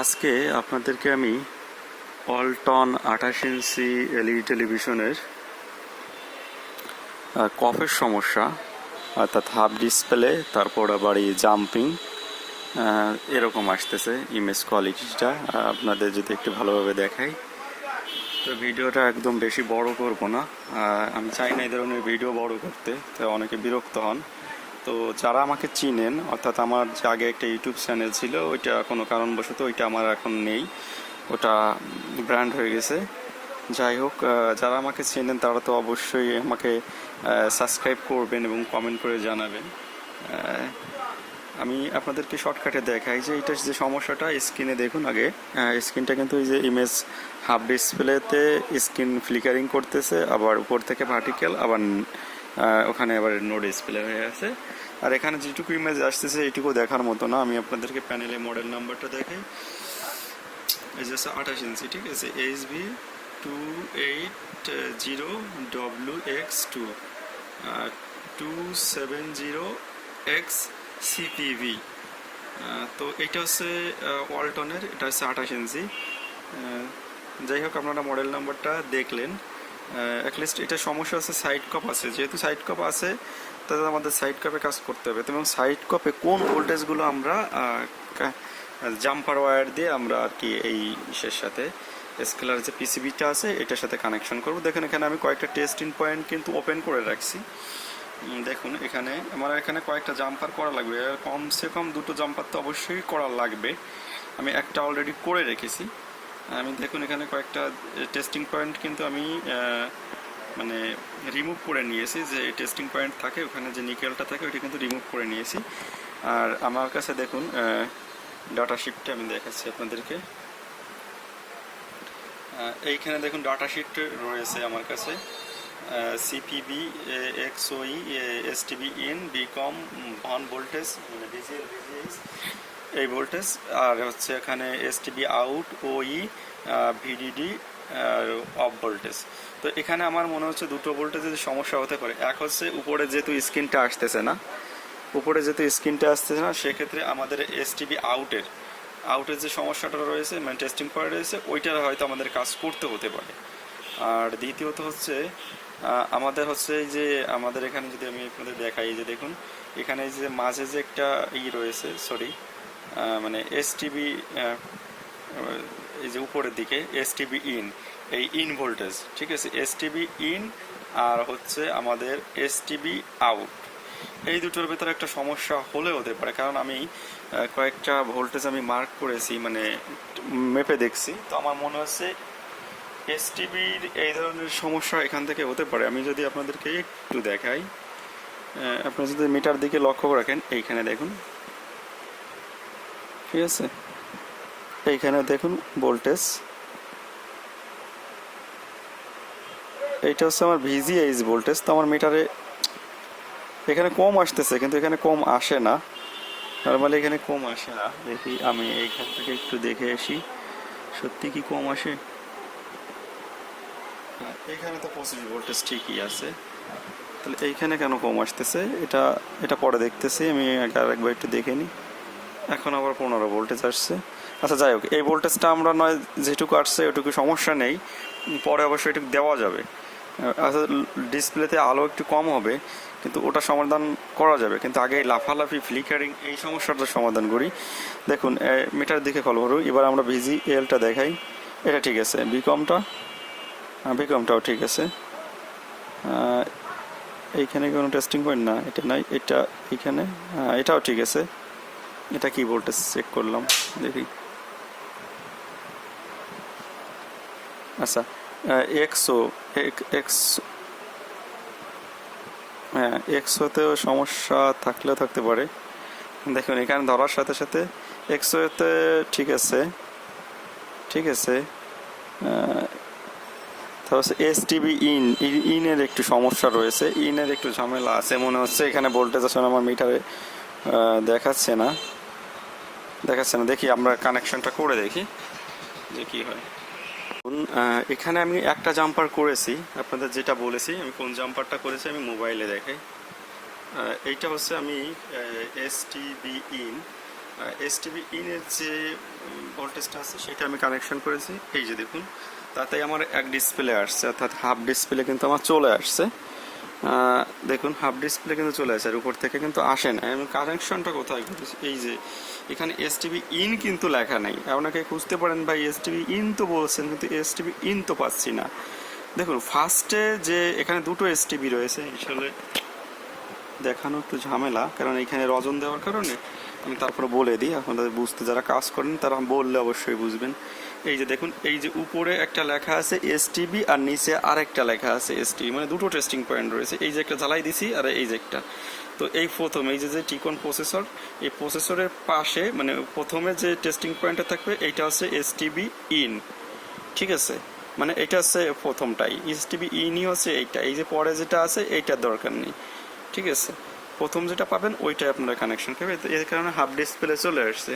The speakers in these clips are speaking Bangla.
আজকে আপনাদেরকে আমি অলটন আঠাশ ইঞ্চি এলইডি টেলিভিশনের কফের সমস্যা, অর্থাৎ হাফ ডিসপ্লে, তারপর আবার এই জাম্পিং এরকম আসতেছে ইমেজ কোয়ালিটিটা আপনাদের যদি একটু ভালোভাবে দেখাই, তো ভিডিওটা একদম বেশি বড় করব না। আমি চাই না এই ধরনের ভিডিও বড় করতে, তো অনেকে বিরক্ত হন। তো যারা আমাকে চিনেন, অর্থাৎ আমার যে আগে একটা ইউটিউব চ্যানেল ছিল, ওইটা কোনো কারণবশত ওইটা আমার এখন নেই। ওটা ব্র্যান্ড হয়ে গেছে। যাই হোক যারা আমাকে চেনেন, তারা তো অবশ্যই আমাকে সাবস্ক্রাইব করবেন এবং কমেন্ট করে জানাবেন। আমি আপনাদেরকে শর্টকাটে দেখাই যে এটা যে সমস্যাটা স্ক্রিনে দেখুন আগে। স্ক্রিনটা কিন্তু এই যে ইমেজ হাফ ডিসপ্লেতে স্ক্রিন ফ্লিকারিং করতেছে, আবার উপর থেকে ভার্টিক্যাল আবার ওখানে আবার নো ডিসপ্লে হয়ে আছে। আর এখানে যেটুকু ইমেজ আসতেছে, এইটুকু দেখার মতো না। আমি আপনাদেরকে প্যানেলে মডেল নাম্বারটা দেখাই। এই যে আঠাশ ইঞ্চি, ঠিক আছে? H B two eight zero W X two two seven zero X CPV তো এটা হচ্ছে ওয়ালটনের এটা হচ্ছে আঠাশ ইঞ্চি। যাই হোক, আপনারা মডেল নাম্বারটা দেখলেন। অ্যাটলিস্ট এটা সমস্যা আছে সাইড কপ আছে। যেহেতু সাইড কপ আছে, তাহলে আমাদের সাইড কপে কাজ করতে হবে। এবং সাইড কপে কোন ভোল্টেজগুলো আমরা জাম্পার ওয়্যার দিয়ে আমরা আর কি এই ইসের সাথে স্কেলার যে পিসিবিটা আছে, এটার সাথে কানেকশন করব। দেখুন, এখানে আমি কয়েকটা টেস্টিং পয়েন্ট কিন্তু ওপেন করে রাখছি। দেখুন, এখানে আমার এখানে কয়েকটা জাম্পার করা লাগবে। কমসে কম দুটো জাম্পার তো অবশ্যই করা লাগবে। আমি একটা অলরেডি করে রেখেছি। আমি দেখুন, এখানে কয়েকটা টেস্টিং পয়েন্ট কিন্তু আমি মানে রিমুভ করে নিয়েছি যে টেস্টিং পয়েন্ট থাকে, ওখানে যে নিকেলটা থাকে, ওইটা কিন্তু রিমুভ করে নিয়েছি। আর আমার কাছে দেখুন ডাটা শিটটা আমি দেখাচ্ছি আপনাদেরকে। এইখানে দেখুন ডাটা শিট রয়েছে আমার কাছে। CPB XOE STB in become on voltage মানে ডিজিএল ভিজিএস এই ভোল্টেজ, আর হচ্ছে এখানে এসটিবি আউট ওই ভিডিডি অফ ভোল্টেজ তো এখানে আমার মনে হচ্ছে দুটো ভোল্টেজের সমস্যা হতে পারে। এক হচ্ছে উপরে যেহেতু স্ক্রিনটা আসতেছে না, উপরে যেহেতু স্ক্রিনটা আসতেছে না, সেক্ষেত্রে আমাদের এসটিবি আউটের আউটের যে সমস্যাটা রয়েছে মানে টেস্টিং পয়েন্ট রয়েছে, ওইটার হয়তো আমাদের কাজ করতে হতে পারে। আর দ্বিতীয়ত হচ্ছে আমাদের হচ্ছে যে আমাদের এখানে যদি আমি আপনাদের দেখাই যে দেখুন, এখানে যে মাঝে যে একটা ই রয়েছে সরি মানে এস এসটিবি এই যে উপরের দিকে এস এসটিবি ইন এই ইন ভোল্টেজ ঠিক আছে? এস এসটিবি ইন আর হচ্ছে আমাদের এস এসটিবি আউট এই দুটোর ভেতরে একটা সমস্যা হলে হতে পারে, কারণ আমি কয়েকটা ভোল্টেজ আমি মার্ক করেছি মানে মেপে দেখছি। তো আমার মনে হচ্ছে এস এসটিবির এই ধরনের সমস্যা এখান থেকে হতে পারে। আমি যদি আপনাদেরকে একটু দেখাই আপনারা যদি মিটার দিকে লক্ষ্য রাখেন, এইখানে দেখুন। ঠিক আছে? এইখানে দেখুন ভোল্টেজ এইটা হচ্ছে আমার ভিজিএইচ ভোল্টেজ তো আমার মিটারে এখানে কম আসতেছে কিন্তু এখানে কম আসে না। নর্মালি এখানে কম আসে না। দেখি আমি এইখান থেকে একটু দেখে আসি। সত্যি কি কম আসে? হ্যাঁ, এখানে তো পঁচিশ ভোল্টেজ ঠিকই আছে। তাহলে এইখানে কেন কম আসতেছে? এটা এটা পরে দেখতেছি আমি আরেকবার একটু দেখে নিই। এখন আবার পনেরো ভোল্টেজ আসছে। আচ্ছা যাই হোক এই ভোল্টেজটা আমরা নয় যেটুকু আসছে ওটুকু সমস্যা নেই পরে অবশ্যই এটুকু দেওয়া যাবে। আচ্ছা ডিসপ্লেতে আলো একটু কম হবে কিন্তু ওটা সমাধান করা যাবে। কিন্তু আগে লাফালাফি ফ্লিকারিং এই সমস্যাটার সমাধান করি। দেখুন মিটার দিকে ফলো করুন। এবার আমরা ভিজি এলটা দেখাই। এটা ঠিক আছে বিকমটা বিকমটাও ঠিক আছে। এইখানে কোনো টেস্টিং পয়েন্ট না এটা নাই এটা এখানে হ্যাঁ, এটাও ঠিক আছে। এটা কি ভোল্টেজ চেক করলাম, দেখি। আচ্ছা এক্সো এক্স হ্যাঁ এক্সোতেও সমস্যা থাকলেও থাকতে পারে। দেখুন, এখানে ধরার সাথে সাথে এক্সোতে ঠিক আছে ঠিক আছে তারপর এস টিভি ইন ইনের একটু সমস্যা রয়েছে ইনের একটু ঝামেলা আছে, মনে হচ্ছে এখানে ভোল্টেজ আসলে আমার মিটারে দেখাচ্ছে না। দেখাচ্ছে না। দেখি আমরা কানেকশনটা করে দেখি, যে কি হয়। এখানে আমি একটা জাম্পার করেছি, আপনাদের যেটা বলেছি, আমি কোন জাম্পারটা করেছি আমি মোবাইলে দেখাই। এইটা হচ্ছে আমি S TV in S TV ইনের যে ভোল্টেজটা আছে, সেটা আমি কানেকশন করেছি। এই যে দেখুন তাতে আমার এক ডিসপ্লে আসছে, অর্থাৎ হাফ ডিসপ্লে কিন্তু আমার চলে আসছে। দেখুন হাফ ডিসপ্লে কিন্তু চলে আসে আর উপর থেকে কিন্তু আসে না। এবং কানেকশনটা কোথায়? এই যে, এখানে এস টিভি ইন কিন্তু লেখা নেই। আপনাকে খুঁজতে পারেন ভাই এস টিভি ইন তো বলছেন, কিন্তু এস টিভি ইন তো পাচ্ছি না। দেখুন ফার্স্টে যে, এখানে দুটো এস টিভি রয়েছে আসলে দেখানো একটু ঝামেলা, কারণ এখানে রজন দেওয়ার কারণে আমি তারপরে বলে দিই আপনাদের বুঝতে যারা কাজ করেন তারা বললে অবশ্যই বুঝবেন। এই যে দেখুন, এই যে উপরে একটা লেখা আছে এস টিভি আর নিচে আরেকটা লেখা আছে এস টিভি মানে দুটো টেস্টিং পয়েন্ট রয়েছে। এই যে একটা জ্বালাই দিছি আর এই যে একটা। তো এই প্রথম, এই যে যে টিকন প্রসেসর এই প্রসেসরের পাশে মানে প্রথমে যে টেস্টিং পয়েন্টটা থাকবে, এইটা হচ্ছে এস টিভি ইন ঠিক আছে? মানে এটা হচ্ছে প্রথমটাই। এস টিভি ইনই হচ্ছে এইটা। এই যে পরে যেটা আছে, এইটার দরকার নেই। ঠিক আছে? প্রথম যেটা পাবেন, ওইটাই আপনারা কানেকশন তো এর কারণে হাফ ডিসপ্লে চলে আসছে।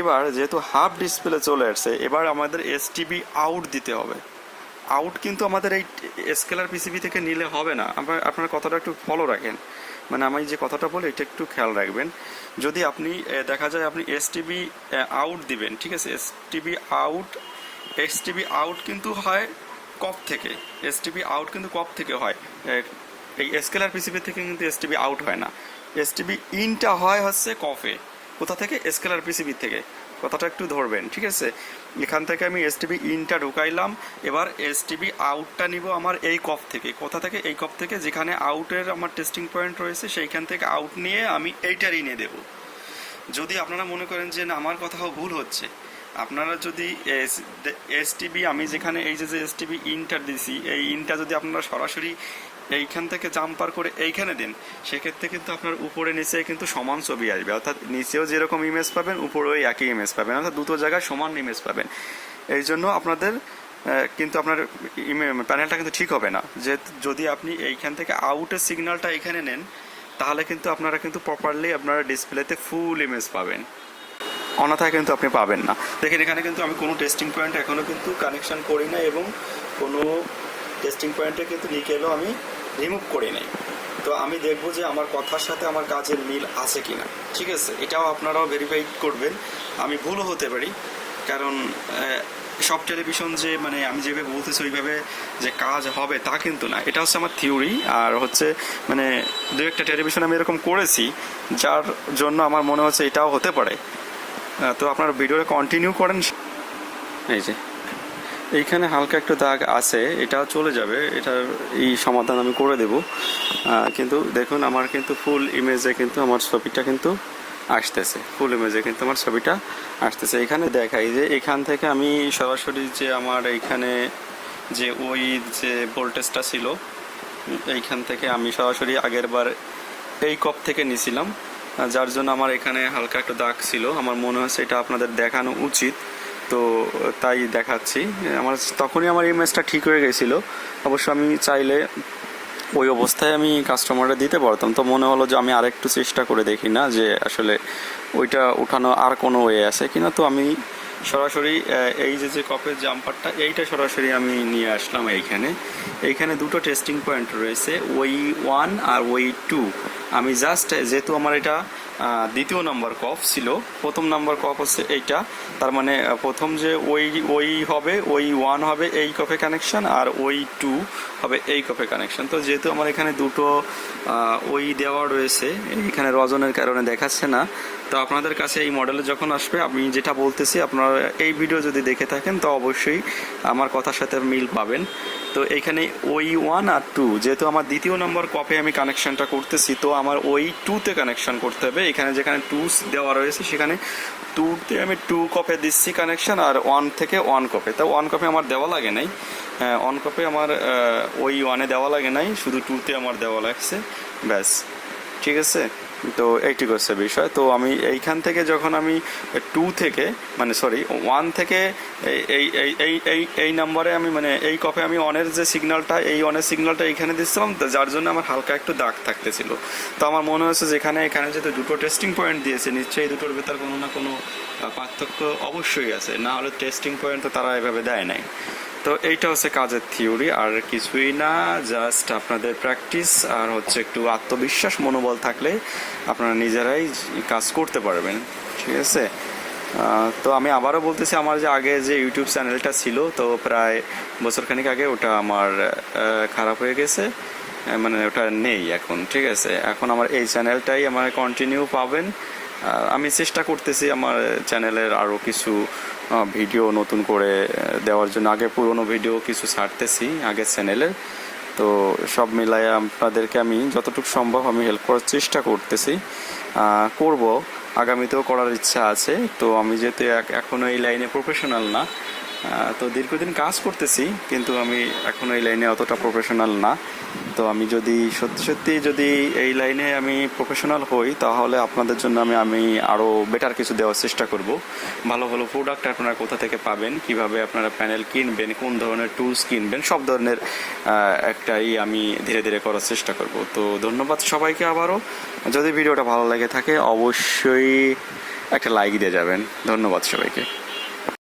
এবার যেহেতু হাফ ডিসপ্লে চলে আসছে, এবার আমাদের এস টিভি আউট দিতে হবে। আউট কিন্তু আমাদের এই স্কেলার পিসিবি থেকে নিলে হবে না। আপনার আপনার কথাটা একটু ফলো রাখেন। মানে আমি যে কথাটা বলি, এটা একটু খেয়াল রাখবেন। যদি আপনি দেখা যায় আপনি এস টিভি আউট দিবেন, ঠিক আছে? S TV out S TV out কিন্তু হয় কপ থেকে। এস টিভি আউট কিন্তু কপ থেকে হয়। এই স্কেলার পিসিবি থেকে কিন্তু এস টিভি আউট হয় না। এস টিভি ইনটা হয় হচ্ছে কফে কোথা থেকে? স্কেলার পিসিবি থেকে। কথাটা একটু ধরবেন, ঠিক আছে? এখান থেকে আমি এস টিভি ইনটা ঢুকাইলাম। এবার এস টিভি আউটটা নিব আমার এই কফ থেকে। কোথা থেকে? এই কফ থেকে, যেখানে আউটের আমার টেস্টিং পয়েন্ট রয়েছে, সেইখান থেকে আউট নিয়ে আমি এইটার ইনে দেবো। যদি আপনারা মনে করেন যে না, আমার কথাও ভুল হচ্ছে, আপনারা যদি এস টিভি আমি যেখানে এই যে এস টিভি ইনটা দিছি, এই ইনটা যদি আপনারা সরাসরি এইখান থেকে জাম্পার করে এইখানে দিন, সেক্ষেত্রে কিন্তু আপনার উপরে, নিচে কিন্তু সমান ছবি আসবে। অর্থাৎ নিচেও যেরকম ইমেজ পাবেন, উপরেও একই ইমেজ পাবেন। অর্থাৎ দুটো জায়গায় সমান ইমেজ পাবেন। এই জন্য আপনাদের কিন্তু আপনার প্যানেলটা কিন্তু ঠিক হবে না। যে যদি আপনি এইখান থেকে আউটের সিগন্যালটা এখানে নেন, তাহলে কিন্তু আপনারা কিন্তু প্রপারলি আপনারা ডিসপ্লেতে ফুল ইমেজ পাবেন। অন্যথায় কিন্তু আপনি পাবেন না। দেখেন, এখানে কিন্তু আমি কোনো টেস্টিং পয়েন্ট এখনও কিন্তু কানেকশান করি না এবং কোনো টেস্টিং পয়েন্টে কিন্তু লিখে নিকেলও আমি রিমুভ করে নেই। তো আমি দেখব যে আমার কথার সাথে আমার কাজের মিল আছে কি না ঠিক আছে? এটাও আপনারাও ভেরিফাই করবেন। আমি ভুলও হতে পারি। কারণ সব টেলিভিশন যে মানে আমি যেভাবে বলতেছি, ওইভাবে যে কাজ হবে তা কিন্তু না। এটা হচ্ছে আমার থিওরি আর হচ্ছে মানে দু একটা টেলিভিশন আমি এরকম করেছি, যার জন্য আমার মনে হচ্ছে এটাও হতে পারে। তো আপনার ভিডিওটা কন্টিনিউ করেন। এই যে। এইখানে হালকা একটু দাগ আছে এটাও চলে যাবে, এটার এই সমাধান আমি করে দেব। কিন্তু দেখুন, আমার কিন্তু ফুল ইমেজে কিন্তু আমার ছবিটা কিন্তু আসতেছে ফুল ইমেজে কিন্তু আমার ছবিটা আসতেছে। এখানে দেখাই যে, এখান থেকে আমি সরাসরি যে আমার এইখানে যে ওই যে ভোল্টেজটা ছিল, এইখান থেকে আমি সরাসরি আগের বার এই কপ থেকে নিছিলাম। যার জন্য আমার এখানে হালকা একটা দাগ ছিল। আমার মনে হচ্ছে এটা আপনাদের দেখানো উচিত। তো তাই দেখাচ্ছি। আমার তখনই আমার ইমেজটা ঠিক হয়ে গেছিল। অবশ্য আমি চাইলে ওই অবস্থায় আমি কাস্টমারটা দিতে পারতাম। তো মনে হলো যে আমি আরেকটু চেষ্টা করে দেখি না যে আসলে ওইটা উঠানো আর কোনো ওয়ে আছে কিনা। তো আমি সরাসরি এই যে যে কপের জাম্পারটা এইটা সরাসরি আমি নিয়ে আসলাম এইখানে। এইখানে দুটো টেস্টিং পয়েন্ট রয়েছে, ওই ওয়ান আর ওই টু আমি জাস্ট যেহেতু আমার এটা দ্বিতীয় নম্বর কফ ছিল, প্রথম নম্বর কফ হচ্ছে এইটা। তার মানে প্রথম যে ওই ওই হবে, ওই ওয়ান হবে এই কফে কানেকশন আর ওই টু হবে এই কফে কানেকশন তো যেহেতু আমার এখানে দুটো ওই দেওয়া রয়েছে, এখানে রজনের কারণে দেখাচ্ছে না। তো আপনাদের কাছে এই মডেলে যখন আসবে, আমি যেটা বলতেছি, আপনারা এই ভিডিও যদি দেখে থাকেন, তো অবশ্যই আমার কথার সাথে মিল পাবেন। তো এখানে ওই ওয়ান আর টু যেহেতু আমার দ্বিতীয় নম্বর কপে আমি কানেকশনটা করতেছি, তো আমার ওই টুতে কানেকশন করতে হবে। এখানে যেখানে টু দেওয়া রয়েছে, সেখানে টুতে আমি টু কপে দিচ্ছি কানেকশন আর ওয়ান থেকে ওয়ান কপে তা ওয়ান কপে আমার দেওয়া লাগে নাই। ওয়ান কপে আমার ওই ওয়ানে দেওয়া লাগে নাই। শুধু টুতে আমার দেওয়া লাগছে। ব্যাস। ঠিক আছে? তো এইটি করছে বিষয়। তো আমি এইখান থেকে যখন আমি টু থেকে মানে সরি ওয়ান থেকে এই এই এই এই এই নাম্বারে আমি মানে এই কপে আমি অনের যে সিগন্যালটা এই অনের সিগন্যালটা এইখানে দিচ্ছিলাম যার জন্য আমার হালকা একটু দাগ থাকতেছিল। তো আমার মনে হচ্ছে যেখানে এখানে যেহেতু দুটো টেস্টিং পয়েন্ট দিয়েছে, নিশ্চয়ই দুটোর ভেতর কোনো না কোনো পার্থক্য অবশ্যই আছে। না হলে টেস্টিং পয়েন্ট তো তারা এভাবে দেয় নাই। তো এইটা হচ্ছে কাজের থিওরি, আর কিছুই না জাস্ট আপনাদের প্র্যাকটিস আর হচ্ছে একটু আত্মবিশ্বাস, মনোবল থাকলে আপনারা নিজেরাই কাজ করতে পারবেন, ঠিক আছে? তো আমি আবারও বলতেছি, আমার যে আগে যে ইউটিউব চ্যানেলটা ছিল, তো প্রায় বছরখানিক আগে ওটা আমার খারাপ হয়ে গেছে মানে ওটা নেই এখন, ঠিক আছে? এখন আমার এই চ্যানেলটাই আমার কন্টিনিউ পাবেন আমি চেষ্টা করতেছি আমার চ্যানেলের আরও কিছু ভিডিও নতুন করে দেওয়ার জন্য। আগে পুরনো ভিডিও কিছু ছাড়তেছি আগের চ্যানেলের তো সব মিলাই আপনাদেরকে আমি যতটুকু সম্ভব আমি হেল্প করার চেষ্টা করতেছি। করব। আগামীতেও করার ইচ্ছা আছে। তো আমি যেহেতু এখনও এখনও এই লাইনে প্রফেশনাল না তো দীর্ঘদিন কাজ করতেছি, কিন্তু আমি এখনও এই লাইনে অতটা প্রফেশনাল না। তো আমি যদি সত্যি সত্যি যদি এই লাইনে আমি প্রফেশনাল হই, তাহলে আপনাদের জন্য আমি আমি আরও বেটার কিছু দেওয়ার চেষ্টা করব। ভালো ভালো প্রোডাক্ট আপনারা কোথা থেকে পাবেন, কীভাবে আপনারা প্যানেল কিনবেন, কোন ধরনের টুলস কিনবেন, সব ধরনের একটাই আমি ধীরে ধীরে করার চেষ্টা করব। তো ধন্যবাদ সবাইকে আবারও। যদি ভিডিওটা ভালো লেগে থাকে, অবশ্যই একটা লাইক দিয়ে যাবেন। ধন্যবাদ সবাইকে।